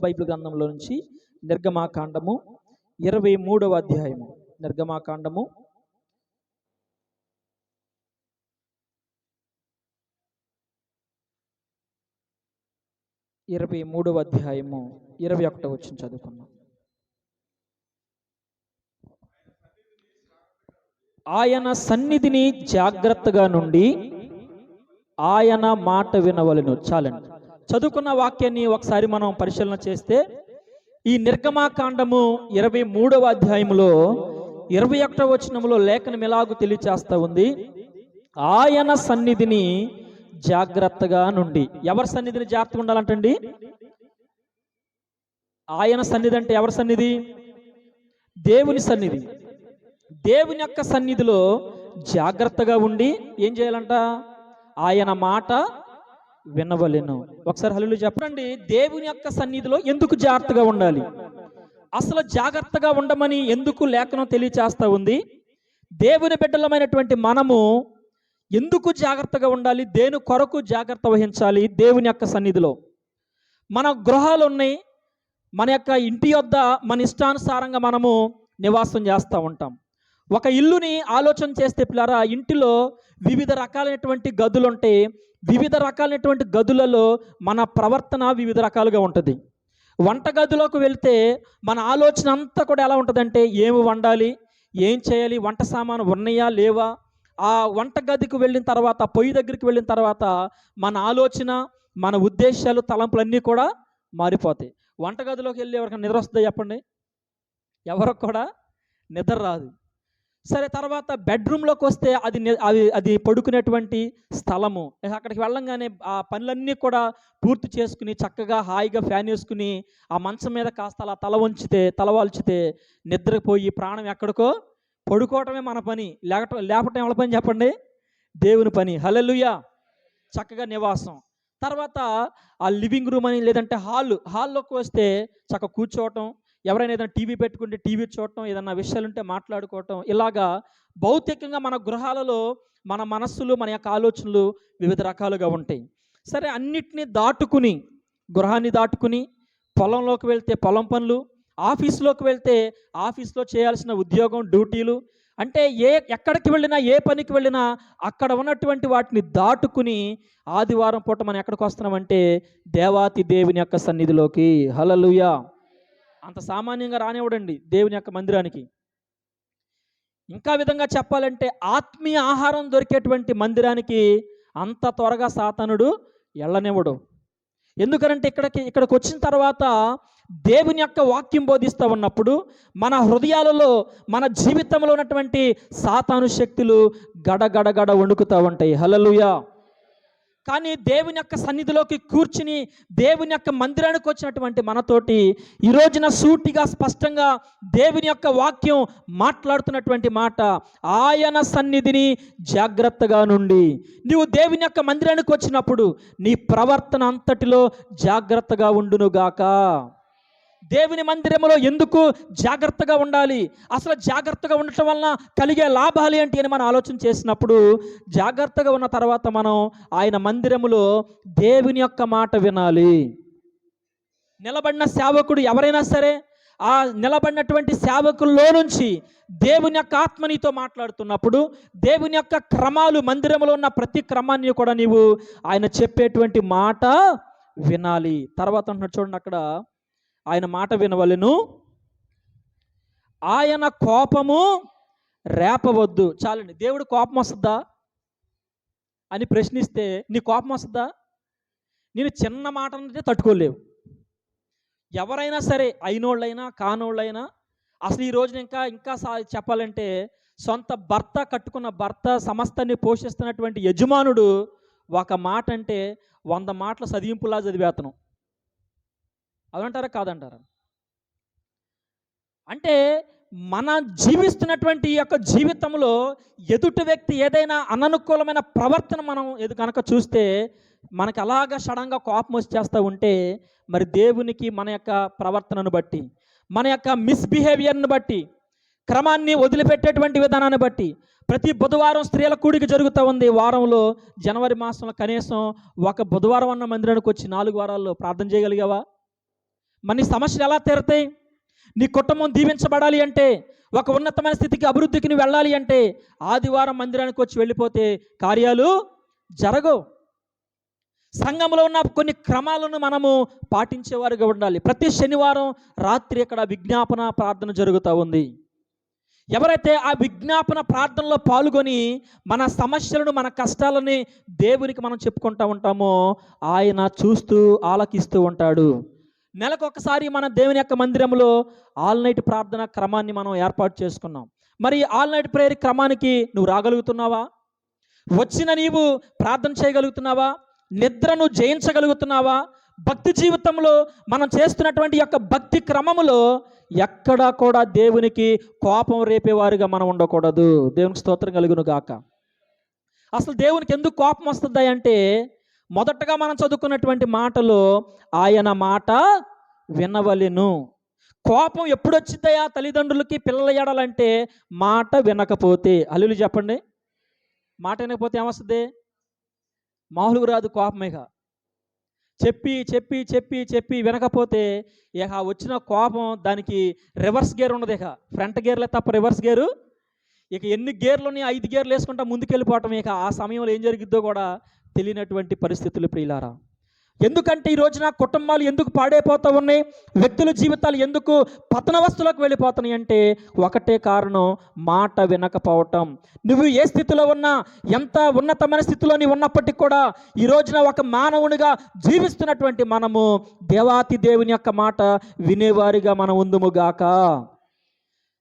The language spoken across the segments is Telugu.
బైబిల్ గ్రంథంలో నుంచి నిర్గమాకాండము ఇరవై మూడవ అధ్యాయము. నిర్గమాకాండము ఇరవై మూడవ అధ్యాయము ఇరవై ఒకటో వచ్చిన చదువుకున్నాం ఆయన సన్నిధిని జాగ్రత్తగా నుండి ఆయన మాట వినవలను. చాలండి. చదువుకున్న వాక్యాన్ని ఒకసారి మనం పరిశీలన చేస్తే ఈ నిర్గమాకాండము ఇరవై మూడవ అధ్యాయంలో ఇరవై ఒకటవ వచనంలో లేఖనం ఎలాగూ తెలియచేస్తా ఉంది. ఆయన సన్నిధిని జాగ్రత్తగా నుండి. ఎవరి సన్నిధిని జాగ్రత్తగా ఉండాలంటండి? ఆయన సన్నిధి అంటే ఎవరి సన్నిధి? దేవుని సన్నిధి. దేవుని యొక్క సన్నిధిలో జాగ్రత్తగా ఉండి ఏం చేయాలంట? ఆయన మాట వినవలెను. ఒకసారి హల్లు చెప్పండి దేవుని యొక్క సన్నిధిలో ఎందుకు జాగ్రత్తగా ఉండాలి? అసలు జాగ్రత్తగా ఉండమని ఎందుకు లేఖనం తెలియచేస్తా ఉంది? దేవుని బిడ్డలమైనటువంటి మనము ఎందుకు జాగ్రత్తగా ఉండాలి? దేని కొరకు జాగ్రత్త వహించాలి? దేవుని యొక్క సన్నిధిలో. మన గృహాలు ఉన్నాయి మన యొక్క ఇంటి యొద్ద మన ఇష్టానుసారంగా మనము నివాసం చేస్తూ ఉంటాం. ఒక ఇల్లుని ఆలోచన చేస్తే పిల్లరా ఇంటిలో వివిధ రకాలైనటువంటి గదులు ఉంటాయి వివిధ రకాలైనటువంటి గదులలో మన ప్రవర్తన వివిధ రకాలుగా ఉంటుంది. వంట గదిలోకి వెళ్తే మన ఆలోచన అంతా కూడా ఎలా ఉంటుందంటే ఏమి వండాలి ఏం చేయాలి వంట సామాను ఉన్నాయా లేవా? ఆ వంట గదికి వెళ్ళిన తర్వాత పొయ్యి దగ్గరికి వెళ్ళిన తర్వాత మన ఆలోచన మన ఉద్దేశాలు తలంపులన్నీ కూడా మారిపోతాయి. వంట గదిలోకి వెళ్ళి ఎవరికైనా నిద్ర వస్తుందో చెప్పండి? ఎవరికి కూడా నిద్ర రాదు. సరే తర్వాత బెడ్రూమ్లోకి వస్తే అది అది అది పడుకునేటువంటి స్థలము. అక్కడికి వెళ్ళంగానే ఆ పనులన్నీ కూడా పూర్తి చేసుకుని చక్కగా హాయిగా ఫ్యాన్ వేసుకుని ఆ మంచం మీద కాస్త అలా తల వంచితే తల వాల్చితే నిద్రపోయి ప్రాణం ఎక్కడికో? పడుకోవటమే మన పని. లేకట లేపటం ఎవరి పని చెప్పండి? దేవుని పని. హలలుయా చక్కగా నివాసం. తర్వాత ఆ లివింగ్ రూమ్ అని లేదంటే హాల్. హాల్లోకి వస్తే చక్కగా కూర్చోవటం ఎవరైనా ఏదైనా టీవీ పెట్టుకుంటే టీవీ చూడటం ఏదైనా విషయాలుంటే మాట్లాడుకోవటం ఇలాగా భౌతికంగా మన గృహాలలో మన మనస్సులు మన యొక్క ఆలోచనలు వివిధ రకాలుగా ఉంటాయి. సరే అన్నిటినీ దాటుకుని గృహాన్ని దాటుకుని పొలంలోకి వెళ్తే పొలం పనులు ఆఫీస్లోకి వెళ్తే ఆఫీస్లో చేయాల్సిన ఉద్యోగం డ్యూటీలు అంటే ఏ ఎక్కడికి వెళ్ళినా ఏ పనికి వెళ్ళినా అక్కడ ఉన్నటువంటి వాటిని దాటుకుని ఆదివారం పూట మనం ఎక్కడికి వస్తున్నామంటే దేవాతి దేవుని యొక్క సన్నిధిలోకి. హలలుయా అంత సామాన్యంగా రానివ్వడండి దేవుని యొక్క మందిరానికి. ఇంకా విధంగా చెప్పాలంటే ఆత్మీయ ఆహారం దొరికేటువంటి మందిరానికి అంత త్వరగా సాతనుడు ఎళ్ళనివ్వడు. ఎందుకంటే ఇక్కడికి ఇక్కడికి వచ్చిన తర్వాత దేవుని యొక్క వాక్యం బోధిస్తూ ఉన్నప్పుడు మన హృదయాలలో మన జీవితంలో ఉన్నటువంటి సాతాను శక్తులు గడగడగడ వణుకుతూ ఉంటాయి. హలలుయా కానీ దేవుని యొక్క సన్నిధిలోకి కూర్చుని దేవుని యొక్క మందిరానికి వచ్చినటువంటి మనతోటి ఈ రోజున సూటిగా స్పష్టంగా దేవుని యొక్క వాక్యం మాట్లాడుతున్నటువంటి మాట ఆయన సన్నిధిని జాగ్రత్తగా నుండి. నీవు దేవుని యొక్క మందిరానికి వచ్చినప్పుడు నీ ప్రవర్తన అంతటిలో జాగ్రత్తగా ఉండునుగాక. దేవుని మందిరములో ఎందుకు జాగ్రత్తగా ఉండాలి? అసలు జాగ్రత్తగా ఉండటం వలన కలిగే లాభాలు ఏంటి అని మనం ఆలోచన చేసినప్పుడు జాగ్రత్తగా ఉన్న తర్వాత మనం ఆయన మందిరములో దేవుని యొక్క మాట వినాలి. నిలబడిన సేవకుడు ఎవరైనా సరే ఆ నిలబడినటువంటి సేవకుల్లో నుంచి దేవుని యొక్క ఆత్మ నీతో మాట్లాడుతున్నప్పుడు దేవుని యొక్క క్రమాలు మందిరంలో ఉన్న ప్రతి క్రమాన్ని కూడా నీవు ఆయన చెప్పేటువంటి మాట వినాలి. తర్వాత అంటున్నాడు చూడండి అక్కడ ఆయన మాట వినవలెను. ఆయన కోపము రేపవద్దు. చాలండి. దేవుడు కోపం వస్తుందా? అని ప్రశ్నిస్తే నీ కోపం వస్తుందా? నేను చిన్న మాట అంటే తట్టుకోలేవు. ఎవరైనా సరే అయినోళ్ళైనా కానోళ్ళైనా అసలు ఈ రోజున ఇంకా ఇంకా సా చెప్పాలంటే సొంత భర్త కట్టుకున్న భర్త సమస్తాన్ని పోషిస్తున్నటువంటి యజమానుడు ఒక మాట అంటే వంద మాటల చదివింపులా చదివేతను. అదంటారా కాదంటారా? అంటే మన జీవిస్తున్నటువంటి ఈ యొక్క జీవితంలో ఎదుటి వ్యక్తి ఏదైనా అననుకూలమైన ప్రవర్తన మనం ఎదు కనుక చూస్తే మనకి అలాగా సడన్గా కోపం వచ్చేస్తూ ఉంటే మరి దేవునికి మన యొక్క ప్రవర్తనను బట్టి మన యొక్క మిస్బిహేవియర్ని బట్టి క్రమాన్ని వదిలిపెట్టేటువంటి విధానాన్ని బట్టి ప్రతి బుధవారం స్త్రీల కూడికి జరుగుతూ ఉంది. వారంలో జనవరి మాసంలో కనీసం ఒక బుధవారం అన్న మందిరానికి వచ్చి నాలుగు వారాల్లో ప్రార్థన చేయగలిగావా? మన సమస్యలు ఎలా తీరుతాయి? నీ కుటుంబం దీవించబడాలి అంటే ఒక ఉన్నతమైన స్థితికి అభివృద్ధికి నువ్వు వెళ్ళాలి అంటే ఆదివారం మందిరానికి వచ్చి వెళ్ళిపోతే కార్యాలు జరగవు. సంఘంలో ఉన్న కొన్ని క్రమాలను మనము పాటించేవారుగా ఉండాలి. ప్రతి శనివారం రాత్రి ఇక్కడ విజ్ఞాపన ప్రార్థన జరుగుతూ ఉంది. ఎవరైతే ఆ విజ్ఞాపన ప్రార్థనలో పాల్గొని మన సమస్యలను మన కష్టాలని దేవునికి మనం చెప్పుకుంటూ ఉంటామో ఆయన చూస్తూ ఆలకిస్తూ ఉంటాడు. నెలకు ఒకసారి మన దేవుని యొక్క మందిరంలో ఆల్ నైట్ ప్రార్థన క్రమాన్ని మనం ఏర్పాటు చేసుకున్నాం. మరి ఆల్ నైట్ ప్రేయర్ క్రమానికి నువ్వు రాగలుగుతున్నావా? వచ్చిన నీవు ప్రార్థన చేయగలుగుతున్నావా? నిద్రను జయించగలుగుతున్నావా? భక్తి జీవితంలో మనం చేస్తున్నటువంటి యొక్క భక్తి క్రమములో ఎక్కడా కూడా దేవునికి కోపం రేపేవారుగా మనం ఉండకూడదు. దేవునికి స్తోత్రం కలుగును గాక. అసలు దేవునికి ఎందుకు కోపం వస్తుంది అంటే మొదటగా మనం చదువుకున్నటువంటి మాటలో ఆయన మాట వినవలెను. కోపం ఎప్పుడు వచ్చిందయా తల్లిదండ్రులకి పిల్లల ఎడాలంటే మాట వినకపోతే? అల్లులు చెప్పండి. మాట వినకపోతే ఏమొస్తుంది? మామూలుగా రాదు కోపమేక చెప్పి చెప్పి చెప్పి చెప్పి వినకపోతే ఇక వచ్చిన కోపం దానికి రివర్స్ గేర్ ఉండదు ఇక ఫ్రంట్ గేర్లే తప్ప రివర్స్ గేరు. ఇక ఎన్ని గేర్లు ఉన్నాయి ఐదు గేర్లు వేసుకుంటా ముందుకెళ్ళిపోవటం ఇక ఆ సమయంలో ఏం జరిగిద్దో కూడా తెలియనటువంటి పరిస్థితులు ప్రియులారా. ఎందుకంటే ఈ రోజున కుటుంబాలు ఎందుకు పాడైపోతూ ఉన్నాయి? వ్యక్తుల జీవితాలు ఎందుకు పతనవస్తులకు వెళ్ళిపోతున్నాయి అంటే ఒకటే కారణం మాట వినకపోవటం. నువ్వు ఏ స్థితిలో ఉన్నా ఎంత ఉన్నతమైన స్థితిలో నీవు ఉన్నప్పటికీ కూడా ఈ రోజున ఒక మానవునిగా జీవిస్తున్నటువంటి మనము దేవాతి దేవుని యొక్క మాట వినేవారిగా మనం ఉందుముగాక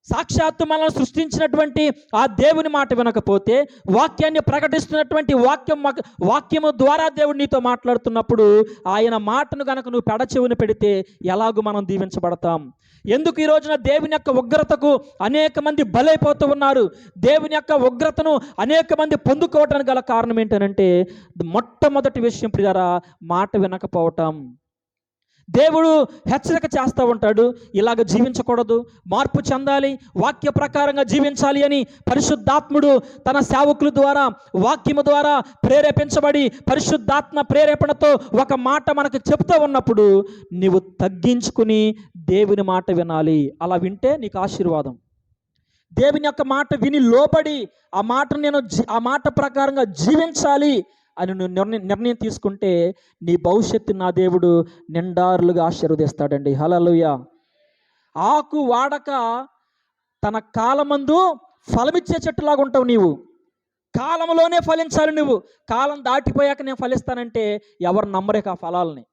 సాక్షాత్తు మనల్ని సృష్టించినటువంటి ఆ దేవుని మాట వినకపోతే వాక్యాన్ని ప్రకటిస్తున్నటువంటి వాక్యం వాక్యము ద్వారా దేవుడు నీతో మాట్లాడుతున్నప్పుడు ఆయన మాటను గనక నువ్వు పెడచెవిని పెడితే ఎలాగూ మనం దీవించబడతాం. ఎందుకు ఈ రోజున దేవుని యొక్క ఉగ్రతకు అనేక మంది బలైపోతూ ఉన్నారు? దేవుని యొక్క ఉగ్రతను అనేక మంది పొందుకోవటానికి గల కారణం ఏంటనంటే మొట్టమొదటి విషయం ప్రియారా మాట వినకపోవటం. దేవుడు హెచ్చరిక చేస్తూ ఉంటాడు ఇలాగ జీవించకూడదు మార్పు చెందాలి వాక్య ప్రకారంగా జీవించాలి అని పరిశుద్ధాత్ముడు తన సేవకుల ద్వారా వాక్యము ద్వారా ప్రేరేపించబడి పరిశుద్ధాత్మ ప్రేరేపణతో ఒక మాట మనకు చెప్తూ ఉన్నప్పుడు నీవు తగ్గించుకుని దేవుని మాట వినాలి. అలా వింటే నీకు ఆశీర్వాదం. దేవుని యొక్క మాట విని లోబడి ఆ మాట నేను ఆ మాట ప్రకారంగా జీవించాలి అని నువ్వు నిర్ణయం నిర్ణయం తీసుకుంటే నీ భవిష్యత్తు నా దేవుడు నిండారులుగా ఆశీర్వదిస్తాడండి. హలలుయ ఆకు వాడక తన కాలమందు ఫలమిచ్చే చెట్టులాగా ఉంటావు నీవు. కాలంలోనే ఫలించాలి నువ్వు. కాలం దాటిపోయాక నేను ఫలిస్తానంటే ఎవరు నమ్మరేక ఆ ఫలాలని.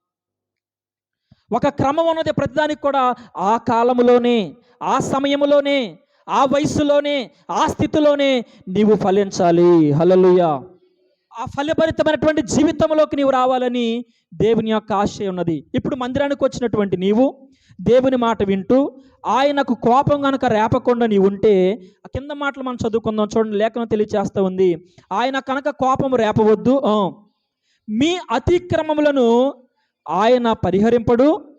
ఒక క్రమం ఉన్నది ప్రతిదానికి కూడా ఆ కాలంలోనే ఆ సమయంలోనే ఆ వయసులోనే ఆ స్థితిలోనే నీవు ఫలించాలి. హలలుయా ఆ ఫలభరితమైనటువంటి జీవితంలోకి నీవు రావాలని దేవుని యొక్క ఆశయం ఉన్నది. ఇప్పుడు మందిరానికి వచ్చినటువంటి నీవు దేవుని మాట వింటూ ఆయనకు కోపం కనుక రేపకుండా నీవు ఉంటే ఆ కింద మాటలు మనం చదువుకుందాం. చూడండి లేఖనం తెలియచేస్తూ ఉంది. ఆయన కనుక కోపం రేపవద్దు. మీ అతిక్రమములను ఆయన పరిహరింపడు.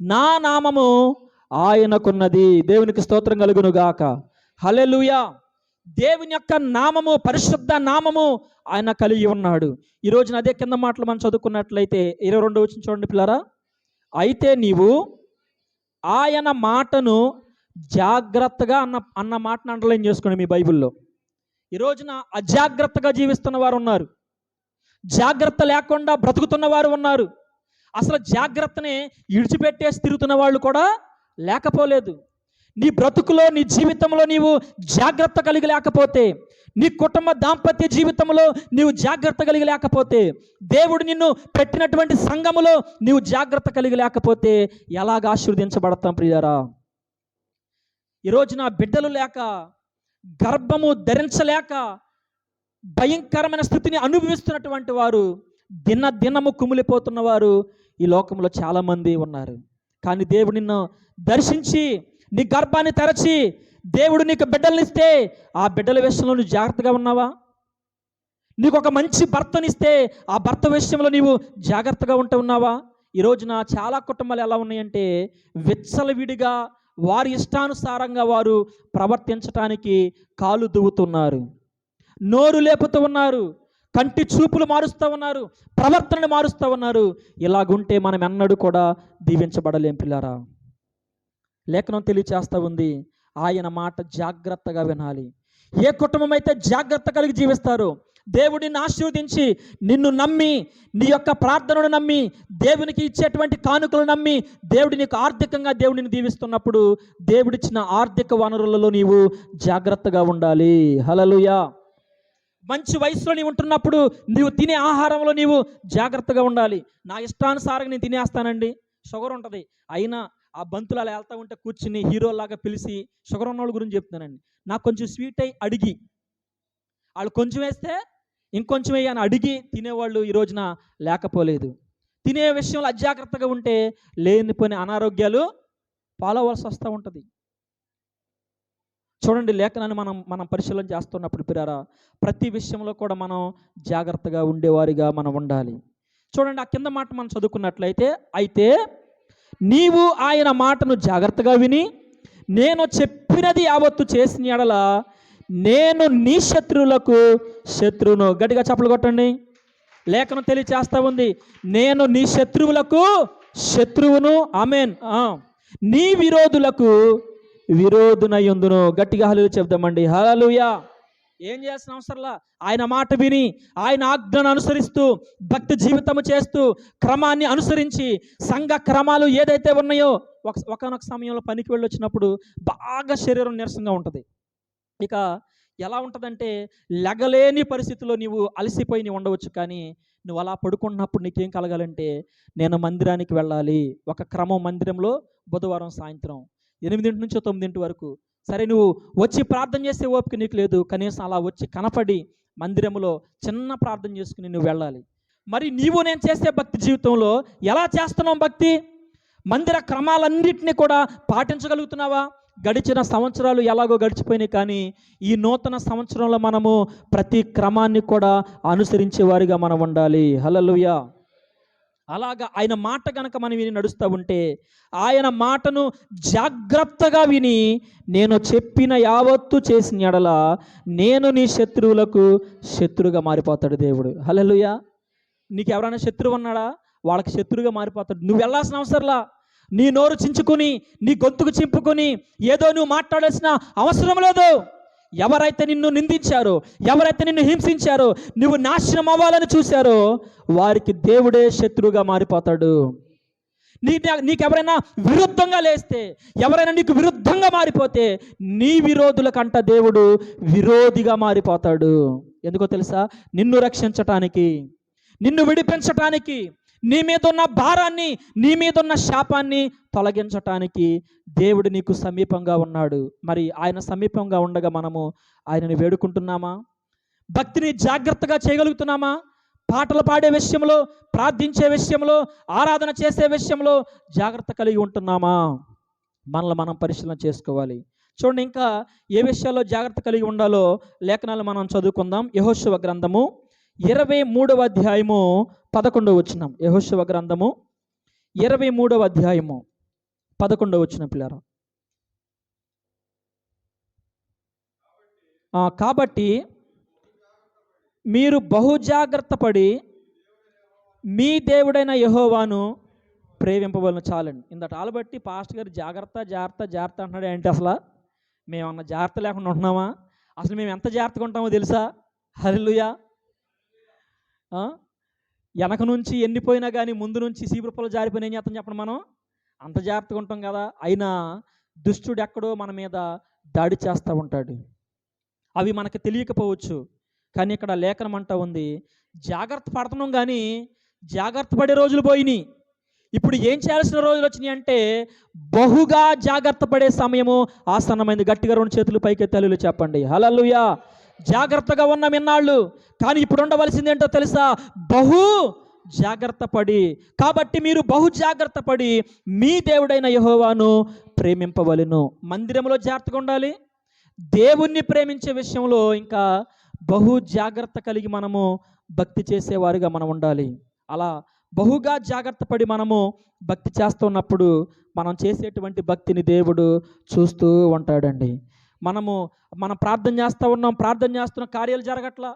నా నామము ఆయనకున్నది. దేవునికి స్తోత్రం కలుగును గాక దేవుని యొక్క నామము పరిశుద్ధ నామము ఆయన కలిగి ఉన్నాడు. ఈ రోజున అదే కింద మాటలు మనం చదువుకున్నట్లయితే ఇరవై రెండు వచ్చిన చూడండి పిల్లరా. అయితే నీవు ఆయన మాటను జాగ్రత్తగా అన్న అన్న మాటను అండర్లైన్ చేసుకోండి మీ బైబిల్లో. ఈ రోజున అజాగ్రత్తగా జీవిస్తున్న వారు ఉన్నారు. జాగ్రత్త లేకుండా బ్రతుకుతున్న వారు ఉన్నారు. అసలు జాగ్రత్తనే ఇడిచిపెట్టేసి తిరుగుతున్న వాళ్ళు కూడా లేకపోలేదు. నీ బ్రతుకులో నీ జీవితంలో నీవు జాగ్రత్త కలిగి లేకపోతే నీ కుటుంబ దాంపత్య జీవితంలో నీవు జాగ్రత్త కలిగి లేకపోతే దేవుడు నిన్ను పెట్టినటువంటి సంఘములో నీవు జాగ్రత్త కలిగి లేకపోతే ఎలాగ ఆశీర్వదించబడతాం ప్రియారా ఈరోజు నా బిడ్డలు లేక గర్భము ధరించలేక భయంకరమైన స్థితిని అనుభవిస్తున్నటువంటి వారు దిన దినము కుమిలిపోతున్న వారు ఈ లోకంలో చాలామంది ఉన్నారు. కానీ దేవుడు నిన్ను దర్శించి నీ గర్భాన్ని తెరచి దేవుడు నీకు బిడ్డలనిస్తే ఆ బిడ్డల విషయంలో నువ్వు జాగ్రత్తగా ఉన్నావా? నీకు ఒక మంచి భర్తనిస్తే ఆ భర్త విషయంలో నీవు జాగ్రత్తగా ఉంటూ ఉన్నావా? ఈ రోజున చాలా కుటుంబాలు ఎలా ఉన్నాయంటే విచ్చలవిడిగా వారి ఇష్టానుసారంగా వారు ప్రవర్తించటానికి కాలు దువ్వుతున్నారు. నోరు లేపుతూ ఉన్నారు. కంటి చూపులు మారుస్తూ ఉన్నారు. ప్రవర్తనను మారుస్తూ ఉన్నారు. ఇలాగుంటే మనం ఎన్నడూ కూడా దీవించబడలేం పిల్లారా. లేఖనం తెలియచేస్తూ ఉంది. ఆయన మాట జాగ్రత్తగా వినాలి. ఏ కుటుంబం అయితే జాగ్రత్త కలిగి జీవిస్తారో దేవుడిని ఆశీర్వదించి నిన్ను నమ్మి నీ యొక్క ప్రార్థనను నమ్మి దేవునికి ఇచ్చేటువంటి కానుకలు నమ్మి దేవుడి నీకు ఆర్థికంగా దేవుడిని దీవిస్తున్నప్పుడు దేవుడిచ్చిన ఆర్థిక వనరులలో నీవు జాగ్రత్తగా ఉండాలి. హలలుయా మంచి వయసులో నీవు ఉంటున్నప్పుడు నీవు తినే ఆహారంలో నీవు జాగ్రత్తగా ఉండాలి. నా ఇష్టానుసారంగా నేను తినేస్తానండి. షుగర్ ఉంటుంది. అయినా ఆ బంతులు అలా వెళ్తూ ఉంటే కూర్చుని హీరోలాగా పిలిచి షుగర్ ఉన్న వాళ్ళ గురించి చెప్తున్నానండి. నాకు కొంచెం స్వీట్ అయి అడిగి. వాళ్ళు కొంచెం వేస్తే ఇంకొంచెం అని అడిగి తినేవాళ్ళు ఈ రోజున లేకపోలేదు. తినే విషయంలో అజాగ్రత్తగా ఉంటే లేనిపోయిన అనారోగ్యాలు పాలవలసి వస్తూ ఉంటుంది. చూడండి లేఖనాన్ని మనం మనం పరిశీలన చేస్తున్నప్పుడు పిరారా ప్రతి విషయంలో కూడా మనం జాగ్రత్తగా ఉండేవారిగా మనం ఉండాలి. చూడండి ఆ కింద మాట మనం చదువుకున్నట్లయితే అయితే నీవు ఆయన మాటను జాగ్రత్తగా విని నేను చెప్పినది యావత్తు చేసిన ఎడల నేను నీ శత్రువులకు శత్రువును గట్టిగా చప్పలు కొట్టండి. లేఖనం తెలియచేస్తా ఉంది. నేను నీ శత్రువులకు శత్రువును ఆమెన్. ఆ. నీ విరోధులకు విరోధునయ్యుందును గట్టిగా హలు చెప్దామండి. హలలుయా ఏం చేసిన అవసరంలా? ఆయన మాట విని ఆయన ఆజ్ఞను అనుసరిస్తూ భక్తి జీవితము చేస్తూ క్రమాన్ని అనుసరించి సంఘ క్రమాలు ఏదైతే ఉన్నాయో ఒక ఒకనొక సమయంలో పనికి వెళ్ళొచ్చినప్పుడు బాగా శరీరం నీరసంగా ఉంటుంది. ఇక ఎలా ఉంటుందంటే లెగలేని పరిస్థితిలో నీవు అలసిపోయి నీవు ఉండవచ్చు కానీ నువ్వు అలా పడుకున్నప్పుడు నీకేం కలగాలంటే నేను మందిరానికి వెళ్ళాలి. ఒక క్రమం మందిరంలో బుధవారం సాయంత్రం ఎనిమిదింటి నుంచి తొమ్మిదింటి వరకు సరే నువ్వు వచ్చి ప్రార్థన చేసే ఓపిక నీకు లేదు. కనీసం అలా వచ్చి కనపడి మందిరంలో చిన్న ప్రార్థన చేసుకుని నువ్వు వెళ్ళాలి. మరి నీవు నేను చేసే భక్తి జీవితంలో ఎలా చేస్తున్నావు భక్తి? మందిర క్రమాలన్నింటినీ కూడా పాటించగలుగుతున్నావా? గడిచిన సంవత్సరాలు ఎలాగో గడిచిపోయినాయి కానీ ఈ నూతన సంవత్సరంలో మనము ప్రతి క్రమాన్ని కూడా అనుసరించే వారిగా మనం ఉండాలి. హలలుయా అలాగా ఆయన మాట కనుక మనం విని నడుస్తూ ఉంటే ఆయన మాటను జాగ్రత్తగా విని నేను చెప్పిన యావత్తు చేసిన ఎడల నేను నీ శత్రువులకు శత్రువుగా మారిపోతాడు దేవుడు. హలలుయా నీకు ఎవరైనా శత్రువు ఉన్నాడా? వాళ్ళకి శత్రువుగా మారిపోతాడు. నువ్వు వెళ్ళాల్సిన అవసరంలా. నీ నోరు చించుకుని నీ గొంతుకు చింపుకొని ఏదో నువ్వు మాట్లాడాల్సిన అవసరం లేదు. ఎవరైతే నిన్ను నిందించారో ఎవరైతే నిన్ను హింసించారో నువ్వు నాశనం అవ్వాలని చూశారో వారికి దేవుడే శత్రువుగా మారిపోతాడు. నీ నీకెవరైనా విరుద్ధంగా లేస్తే ఎవరైనా నీకు విరుద్ధంగా మారిపోతే నీ విరోధుల కంట దేవుడు విరోధిగా మారిపోతాడు. ఎందుకో తెలుసా? నిన్ను రక్షించటానికి నిన్ను విడిపించటానికి నీ మీద ఉన్న భారాన్ని నీ మీద ఉన్న శాపాన్ని తొలగించటానికి దేవుడు నీకు సమీపంగా ఉన్నాడు. మరి ఆయన సమీపంగా ఉండగా మనము ఆయనని వేడుకుంటున్నామా? భక్తిని జాగ్రత్తగా చేయగలుగుతున్నామా? పాటలు పాడే విషయంలో ప్రార్థించే విషయంలో ఆరాధన చేసే విషయంలో జాగ్రత్త కలిగి ఉంటున్నామా? మనల్ని మనం పరిశీలన చేసుకోవాలి. చూడండి ఇంకా ఏ విషయాల్లో జాగ్రత్త కలిగి ఉండాలో లేఖనాలు మనం చదువుకుందాం. యహోశివ గ్రంథము ఇరవై మూడవ అధ్యాయము పదకొండవ వచ్చినాం యహోశివ గ్రంథము ఇరవై మూడవ అధ్యాయము పదకొండవ వచ్చిన పిల్లరా. కాబట్టి మీరు బహు జాగ్రత్త పడి మీ దేవుడైన యహోవాను ప్రేమింపవలను చాలండి. ఇందట ఆలబట్టి పాస్ట్ గారు జాగ్రత్త జాగ్రత్త జాగ్రత్త అంటున్నాడు. ఏంటి అసలు? మేమన్నా జాగ్రత్త లేకుండా ఉంటున్నామా? అసలు మేము ఎంత జాగ్రత్తగా ఉంటామో తెలుసా? హరిలుయా వెనక నుంచి ఎన్నిపోయినా కానీ ముందు నుంచి సీబ్రపలు జారిపోయిన ఏం చేస్తాం చెప్పండి మనం? అంత జాగ్రత్తగా ఉంటాం కదా. అయినా దుష్టుడు ఎక్కడో మన మీద దాడి చేస్తూ ఉంటాడు. అవి మనకు తెలియకపోవచ్చు. కానీ ఇక్కడ లేఖనం అంటా ఉంది జాగ్రత్త పడుతున్నాం కానీ జాగ్రత్త పడే రోజులు పోయినాయి ఇప్పుడు ఏం చేయాల్సిన రోజులు వచ్చినాయి అంటే బహుగా జాగ్రత్త పడే సమయము ఆసన్నమైంది. గట్టిగా రెండు చేతులు పైకెత్తాలు చెప్పండి. హలలుయా జాగ్రత్తగా ఉన్నాం ఇన్నాళ్ళు కానీ ఇప్పుడు ఉండవలసింది ఏంటో తెలుసా? బహు జాగ్రత్త పడి. కాబట్టి మీరు బహు జాగ్రత్త పడి మీ దేవుడైన యహోవాను ప్రేమింపవలెను. మందిరంలో జాగ్రత్తగా ఉండాలి. దేవుణ్ణి ప్రేమించే విషయంలో ఇంకా బహు జాగ్రత్త కలిగి మనము భక్తి చేసేవారుగా మనం ఉండాలి. అలా బహుగా జాగ్రత్త పడి మనము భక్తి చేస్తున్నప్పుడు మనం చేసేటువంటి భక్తిని దేవుడు చూస్తూ ఉంటాడండి. మనము మనం ప్రార్థన చేస్తూ ఉన్నాం ప్రార్థన చేస్తున్నాం కార్యాలు జరగట్లా?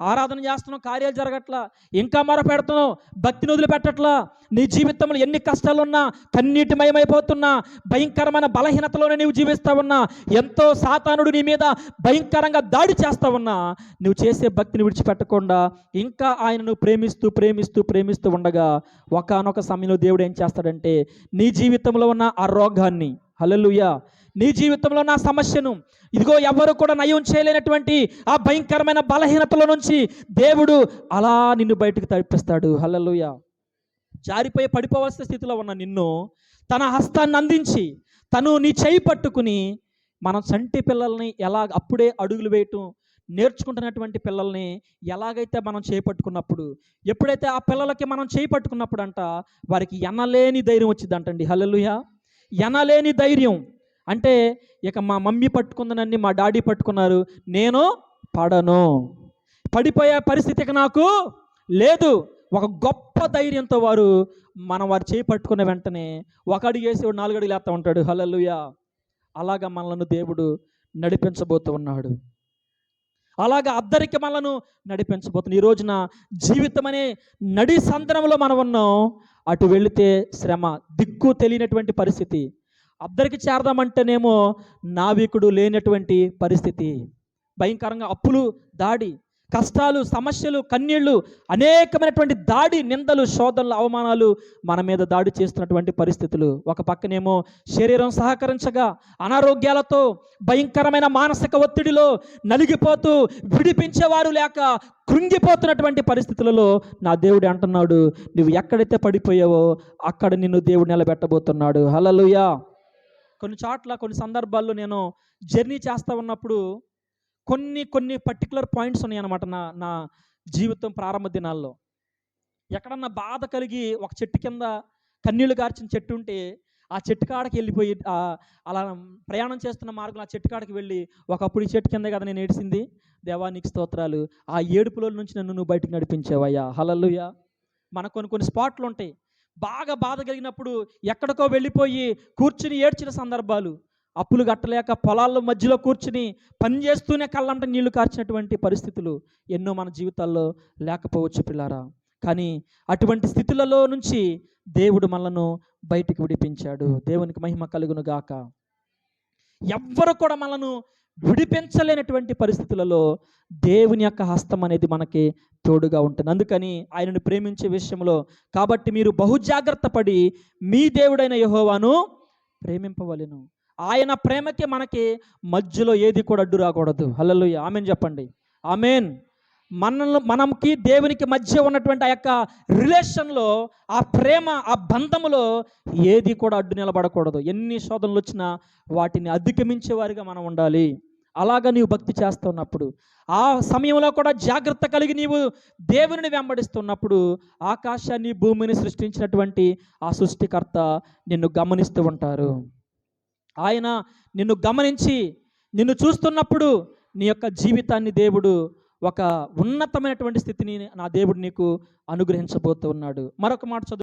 ఆరాధన చేస్తున్నాం కార్యాలు జరగట్లా? ఇంకా మొరపెడుతున్నావు భక్తిని వదిలిపెట్టట్లా? నీ జీవితంలో ఎన్ని కష్టాలున్నా కన్నీటిమయమైపోతున్నా భయంకరమైన బలహీనతలోనే నీవు జీవిస్తా ఉన్నా ఎంతో సాతానుడు నీ మీద భయంకరంగా దాడి చేస్తా ఉన్నా నువ్వు చేసే భక్తిని విడిచిపెట్టకుండా ఇంకా ఆయనను ప్రేమిస్తూ ప్రేమిస్తూ ప్రేమిస్తూ ఉండగా ఒకానొక సమయంలో దేవుడు ఏం చేస్తాడంటే నీ జీవితంలో ఉన్న ఆ రోగాన్ని హల్లెలూయా నీ జీవితంలో నా సమస్యను ఇదిగో ఎవరు కూడా నయం చేయలేనటువంటి ఆ భయంకరమైన బలహీనతల నుంచి దేవుడు అలా నిన్ను బయటకు తడిపిస్తాడు హల్లెలూయా. జారిపోయి పడిపోవాల్సిన స్థితిలో ఉన్న నిన్ను తన హస్తాన్ని అందించి తను నీ చేయి పట్టుకుని మనం చంటి పిల్లల్ని ఎలా అప్పుడే అడుగులు వేయటం నేర్చుకుంటున్నటువంటి పిల్లల్ని ఎలాగైతే మనం చేపట్టుకున్నప్పుడు ఎప్పుడైతే ఆ పిల్లలకి మనం చేయి పట్టుకున్నప్పుడు అంట వారికి ఎనలేని ధైర్యం వచ్చిందంటండి. హలలుయ ఎనలేని ధైర్యం. అంటే ఇక మా మమ్మీ పట్టుకుందనని మా డాడీ పట్టుకున్నారు. నేను పడను. పడిపోయే పరిస్థితికి నాకు లేదు. ఒక గొప్ప ధైర్యంతో వారు మనం వారు చేయి పట్టుకున్న వెంటనే ఒక అడుగు వేసి వాడు నాలుగు అడుగులు వేస్తూ ఉంటాడు. హలలుయా అలాగా మనలను దేవుడు నడిపించబోతూ ఉన్నాడు. అలాగా అద్దరికి మనలను నడిపించబోతుంది ఈ రోజున జీవితం అనే నడి సంద్రంలో మనం ఉన్నాం. అటు వెళితే శ్రమ దిక్కు తెలియనటువంటి పరిస్థితి. అద్దరికి చేరదామంటేనేమో నావికుడు లేనటువంటి పరిస్థితి. భయంకరంగా అప్పులు దాడి కష్టాలు సమస్యలు కన్నీళ్ళు అనేకమైనటువంటి దాడి నిందలు శోధనలు అవమానాలు మన మీద దాడి చేస్తున్నటువంటి పరిస్థితులు. ఒక పక్కనేమో శరీరం సహకరించగా అనారోగ్యాలతో భయంకరమైన మానసిక ఒత్తిడిలో నలిగిపోతూ విడిపించేవారు లేక కృంగిపోతున్నటువంటి పరిస్థితులలో నా దేవుడు అంటున్నాడు నువ్వు ఎక్కడైతే పడిపోయావో అక్కడ నిన్ను దేవుడు నిలబెట్టబోతున్నాడు. హలలుయా కొన్ని చోట్ల కొన్ని సందర్భాల్లో నేను జర్నీ చేస్తూ ఉన్నప్పుడు కొన్ని కొన్ని పర్టికులర్ పాయింట్స్ ఉన్నాయి అనమాట నా నా జీవితం ప్రారంభ దినాల్లో. ఎక్కడన్నా బాధ కలిగి ఒక చెట్టు కింద కన్నీళ్ళు గార్చిన చెట్టు ఉంటే ఆ చెట్టు కాడకి వెళ్ళిపోయి అలా ప్రయాణం చేస్తున్న మార్గం ఆ చెట్టు కాడకి వెళ్ళి ఒకప్పుడు ఈ చెట్టు కింద కదా నేను ఏడిసింది. దేవానికి స్తోత్రాలు. ఆ ఏడుపులో నుంచి నన్ను నువ్వు బయటకు నడిపించావయ్యా. హలల్లుయా. మనకు కొన్ని కొన్ని స్పాట్లు ఉంటాయి. బాగా బాధ కలిగినప్పుడు ఎక్కడికో వెళ్ళిపోయి కూర్చుని ఏడ్చిన సందర్భాలు. అప్పులు కట్టలేక పొలాల మధ్యలో కూర్చుని పని చేస్తూనే కళ్ళంట నీళ్ళు కార్చినటువంటి పరిస్థితులు ఎన్నో మన జీవితాల్లో లేకపోవచ్చు పిల్లారా. కానీ అటువంటి స్థితులలో నుంచి దేవుడు మనలను బయటికి విడిపించాడు. దేవునికి మహిమ కలుగును గాక. ఎవ్వరు కూడా మనను విడిపించలేనటువంటి పరిస్థితులలో దేవుని యొక్క హస్తం అనేది మనకి తోడుగా ఉంటుంది అందుకని ఆయనను ప్రేమించే విషయంలో కాబట్టి మీరు బహుజాగ్రత్త పడి మీ దేవుడైన యహోవాను ప్రేమింపవలెను. ఆయన ప్రేమకి మనకి మధ్యలో ఏది కూడా అడ్డు రాకూడదు. హల్లలు ఆమెన్ చెప్పండి. ఆమెన్. మనల్ని మనంకి దేవునికి మధ్య ఉన్నటువంటి ఆ యొక్క రిలేషన్లో ఆ ప్రేమ ఆ బంధములో ఏది కూడా అడ్డు నిలబడకూడదు. ఎన్ని శోధనలు వచ్చినా వాటిని అధిగమించే వారిగా మనం ఉండాలి. అలాగా నీవు భక్తి చేస్తున్నప్పుడు ఆ సమయంలో కూడా జాగ్రత్త కలిగి నీవు దేవుని వెంబడిస్తున్నప్పుడు ఆకాశాన్ని భూమిని సృష్టించినటువంటి ఆ సృష్టికర్త నిన్ను గమనిస్తూ ఉంటారు. ఆయన నిన్ను గమనించి నిన్ను చూస్తున్నప్పుడు నీ యొక్క జీవితాన్ని దేవుడు ఒక ఉన్నతమైనటువంటి స్థితిని నా దేవుడు నీకు అనుగ్రహించబోతూ ఉన్నాడు. మరొక మాట చదువు